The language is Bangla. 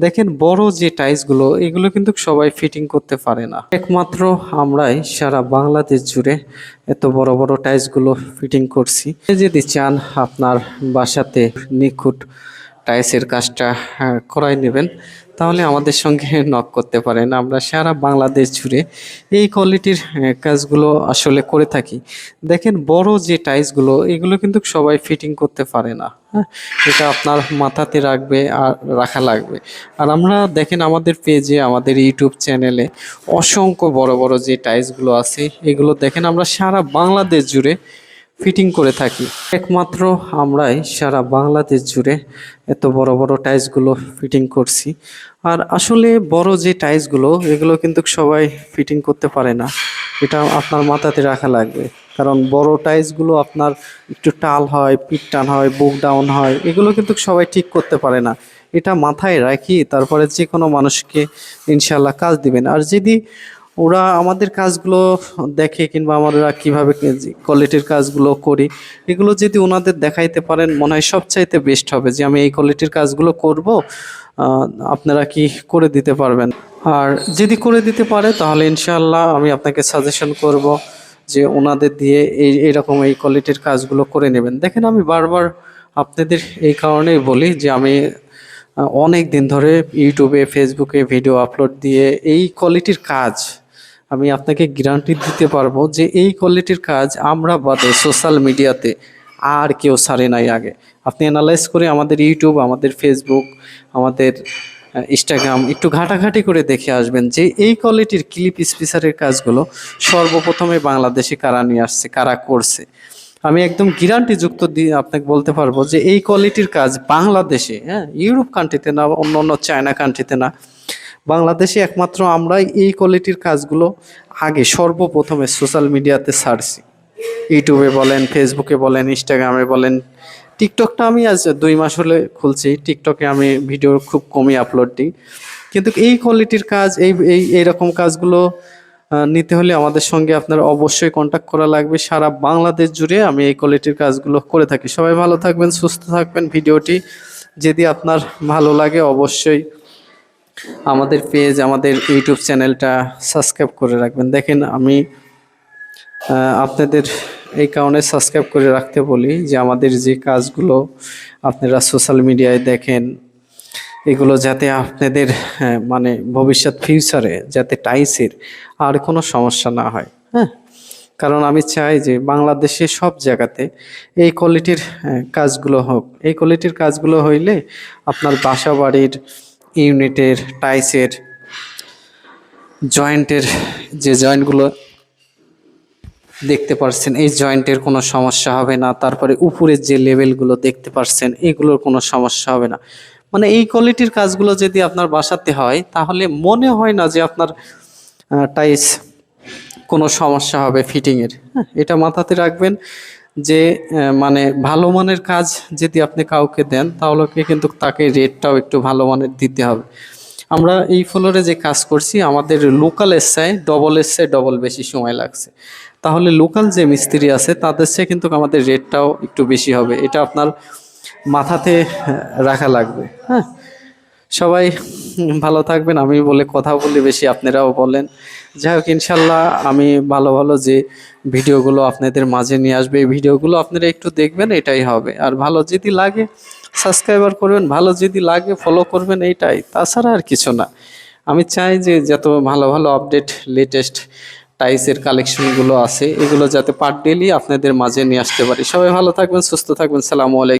দেখেন বড় যে টাইলসগুলো এগুলো কিন্তু সবাই ফিটিং করতে পারে না। একমাত্র আমরাই সারা বাংলাদেশ জুড়ে এত বড় বড় টাইলসগুলো ফিটিং করছি। যদি চান আপনার বাসাতে নিখুঁত টাইলসের কাজটা হ্যাঁ, করাই নেবেন। তাহলে আমাদের সঙ্গে নক করতে পারেন। আমরা সারা বাংলাদেশ জুড়ে এই কোয়ালিটির কাজগুলো আসলে করে থাকি। দেখেন বড় যে টাইলসগুলো এগুলো কিন্তু সবাই ফিটিং করতে পারে না হ্যাঁ? এটা আপনার মাথাতে রাখবে আর রাখা লাগবে। আর আমরা দেখেন আমাদের পেজে আমাদের ইউটিউব চ্যানেলে অসংখ্য বড় বড় যে টাইলসগুলো আছে, এগুলো দেখেন আমরা সারা বাংলাদেশ জুড়ে ফিটিং করে থাকি। একমাত্র আমরাই সারা বাংলাদেশ জুড়ে এত বড় বড় টাইলসগুলো ফিটিং করছি। আর আসলে বড় যে টাইলসগুলো, এগুলো কিন্তু সবাই ফিটিং করতে পারে না। এটা আপনার মাথাতে রাখা লাগবে। কারণ বড় টাইলসগুলো আপনার একটু টাল হয়, পিট টান হয়, বুক ডাউন হয়, এগুলো কিন্তু সবাই ঠিক করতে পারে না। এটা মাথায় রাখি, তারপরে যে কোনো মানুষকে ইনশাল্লাহ কাজ দিবেন। আর যদি ওরা আমাদের কাজগুলো দেখে কিংবা আমরা কীভাবে কোয়ালিটির কাজগুলো করি, এগুলো যদি ওনাদের দেখাইতে পারেন, মনে হয় সবচাইতে বেস্ট হবে যে আমি এই কোয়ালিটির কাজগুলো করব আপনারা কি করে দিতে পারবেন? আর যদি করে দিতে পারে, তাহলে ইনশাআল্লাহ আমি আপনাকে সাজেশন করব যে ওনাদের দিয়ে এই এরকম এই কোয়ালিটির কাজগুলো করে নেবেন। দেখেন আমি বারবার আপনাদের এই কারণেই বলি যে আমি অনেক দিন ধরে ইউটিউবে ফেসবুকে ভিডিও আপলোড দিয়ে এই কোয়ালিটির কাজ আমি আপনাকে গ্যারান্টি দিতে পারব যে এই কোয়ালিটির কাজ আমরা বাদে সোশ্যাল মিডিয়াতে আর কেউ সারে নাই আগে। আপনি অ্যানালাইজ করে আমাদের ইউটিউব আমাদের ফেসবুক আমাদের ইনস্টাগ্রাম একটু ঘাটাঘাটি করে দেখে আসবেন যে এই কোয়ালিটির ক্লিপ স্পিসারের কাজগুলো সর্বপ্রথমে বাংলাদেশে কারা নিয়ে আসছে, কারা করছে। আমি একদম গ্যারান্টি যুক্ত দিয়ে আপনাকে বলতে পারব যে এই কোয়ালিটির কাজ বাংলাদেশে হ্যাঁ ইউরোপ কান্ট্রিতে না, অন্য অন্য চায়না কান্ট্রিতে না, বাংলাদেশে একমাত্র আমরাই এই কোয়ালিটির কাজগুলো আগে সর্বপ্রথমে সোশ্যাল মিডিয়াতে ছাড়ছি ইউটিউবে বলেন ফেসবুকে বলেন ইনস্টাগ্রামে বলেন টিকটকটা আমি আজ দুই মাস হলে খুলছি টিকটকে আমি ভিডিও খুব কমই আপলোড দিই। কিন্তু এই কোয়ালিটির কাজ, এই এই, এইরকম কাজগুলো নিতে হলে আমাদের সঙ্গে আপনার অবশ্যই কন্ট্যাক্ট করা লাগবে। সারা বাংলাদেশ জুড়ে আমি এই কোয়ালিটির কাজগুলো করে থাকি। সবাই ভালো থাকবেন, সুস্থ থাকবেন। ভিডিওটি যদি আপনার ভালো লাগে অবশ্যই আমাদের পেজ আমাদের ইউটিউব চ্যানেলটা সাবস্ক্রাইব করে রাখবেন। দেখেন আমি আপনাদের এই কারণে সাবস্ক্রাইব করে রাখতে বলি যে আমাদের যে কাজগুলো আপনারা সোশ্যাল মিডিয়ায় দেখেন এগুলো যাতে আপনাদের হ্যাঁ, মানে ভবিষ্যৎ ফিউচারে যাতে টাইসের আর কোনো সমস্যা না হয় হ্যাঁ? কারণ আমি চাই যে বাংলাদেশে সব জায়গাতে এই কোয়ালিটির হ্যাঁ, কাজগুলো হোক। এই কোয়ালিটির কাজগুলো হইলে আপনার বাসা বাড়ির ইউনিটের টাইসের জয়েন্টের যে জয়েন্টগুলো দেখতে পারছেন এই জয়েন্টের কোনো সমস্যা হবে না। তারপরে উপরের যে লেভেলগুলো দেখতে পারছেন এগুলোর কোনো সমস্যা হবে না। মানে এই কোয়ালিটির কাজগুলো যদি আপনার বাসাতে হয়, তাহলে মনে হয় না যে আপনার টাইস কোনো সমস্যা হবে ফিটিংয়ের হ্যাঁ এটা মাথাতে রাখবেন যে মানে ভালো মানের কাজ যদি আপনি কাউকে দেন, তাহলে কিন্তু তাকে রেটটাও একটু ভালো মানের দিতে হবে। আমরা এই ফ্লোরে যে কাজ করছি, আমাদের local SI double SI double বেশি সময় লাগছে। তাহলে লোকাল যে মিস্ত্রি আছে, তাদের চেয়ে কিন্তু আমাদের রেটটাও একটু বেশি হবে। এটা আপনার মাথাতে রাখা লাগবে হ্যাঁ? সবাই ভালো থাকবেন, আমি বলে কথা বলি, বেশি আপনারাও বলেন। যাই হোক, ইনশাল্লাহ আমি ভালো ভালো যে ভিডিওগুলো আপনাদের মাঝে নিয়ে আসবে, এই ভিডিওগুলো আপনারা একটু দেখবেন, এটাই হবে। আর ভালো যদি লাগে, সাবস্ক্রাইবার করবেন, ভালো যদি লাগে ফলো করবেন, এইটাই। তাছাড়া আর কিছু না। আমি চাই যে যত ভালো ভালো আপডেট লেটেস্ট টাইসের কালেকশনগুলো আছে, এগুলো যাতে পার ডেলি আপনাদের মাঝে নিয়ে আসতে পারি। সবাই ভালো থাকবেন, সুস্থ থাকবেন, সালামু আলাইকুম।